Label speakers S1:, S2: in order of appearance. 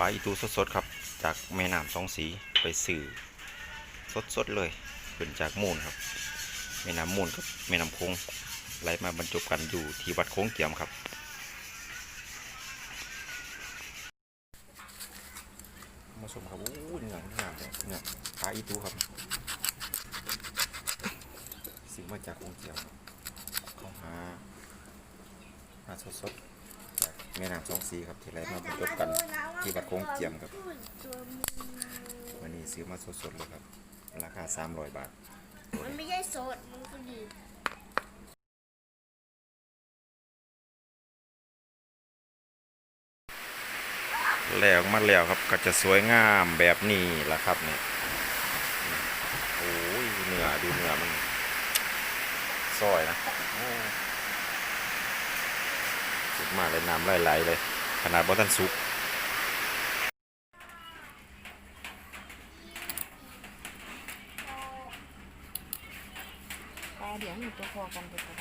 S1: ลาอีตูสดๆครับ จากแม่น้ำสองสีไปสื่อสดๆเลยขึ้นจากมูลครับแม่น้ำมูลกับแม่น้ำโค้งไหลมาบรรจบกันอยู่ที่วัดโค้งเกียมครับมาชมครับอู้เนื้อเนื้อเลยเนื้อปลาอีตูครับ สิ่งมาจากโค้งเกียมเขาหาหาสดๆ แม่น้ำสองสีครับที่ไหลมาบรรจบกันที่วัดโค้งเจียมครับวันนี้ซื้อมาสดๆเลยครับ ราคา300บาท
S2: มันไม่ใช่โซดมันก็ดี
S1: แล้วมาแล้วครับก็จะสวยงามแบบนี้ละครับเนี่ยโอ้ยเนื้อดูเนื้อมันซอยนะโอ้ สุดมากเลยน้ำไหลๆเลย ขนาดบ่ทันสุก
S2: แต่เดี๋ยวหนูจะพอกันไปก่อน